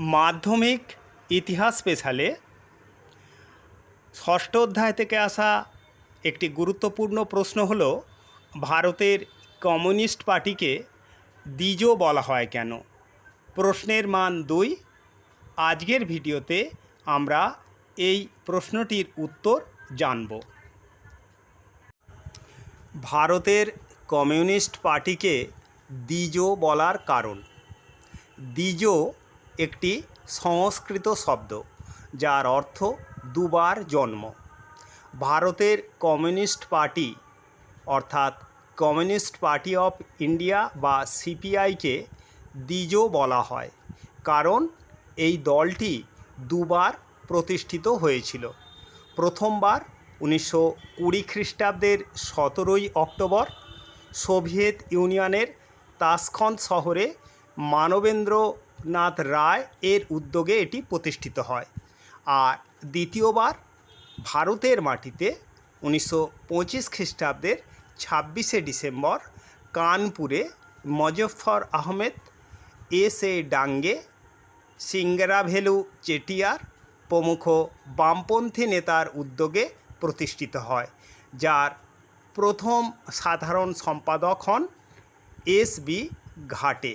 মাধ্যমিক ইতিহাস স্পেশালে ষষ্ঠ অধ্যায় থেকে আসা একটি গুরুত্বপূর্ণ প্রশ্ন হলো, ভারতের কমিউনিস্ট পার্টিকে দ্বিজ বলা হয় কেন? প্রশ্নের মান দুই। আজকের ভিডিওতে আমরা এই প্রশ্নটির উত্তর জানব। ভারতের কমিউনিস্ট পার্টিকে দ্বিজ বলার কারণ। দ্বিজ একটি সংস্কৃত শব্দ, যার অর্থ দুবার জন্ম। ভারতের কমিউনিস্ট পার্টি, অর্থাৎ কমিউনিস্ট পার্টি অফ ইন্ডিয়া বা সিপিআইকে দ্বিজ বলা হয়, কারণ এই দলটি দুবার প্রতিষ্ঠিত হয়েছিল। প্রথমবার উনিশশো কুড়ি খ্রিস্টাব্দের সতেরোই অক্টোবর সোভিয়েত ইউনিয়নের তাসখন্দ শহরে মানবেন্দ্রনাথ রায় এর উদ্যোগে এটি প্রতিষ্ঠিত হয়। আর দ্বিতীয়বার ভারতের মাটিতে উনিশশো পঁচিশ খ্রিস্টাব্দের ছাব্বিশে ডিসেম্বর কানপুরে মজফর আহমেদ, এস এ ডাঙ্গে সিঙ্গরাভেলু চেটিয়ার প্রমুখ বামপন্থী নেতার উদ্যোগে প্রতিষ্ঠিত হয়, যার প্রথম সাধারণ সম্পাদক হন এস বি ঘাটে।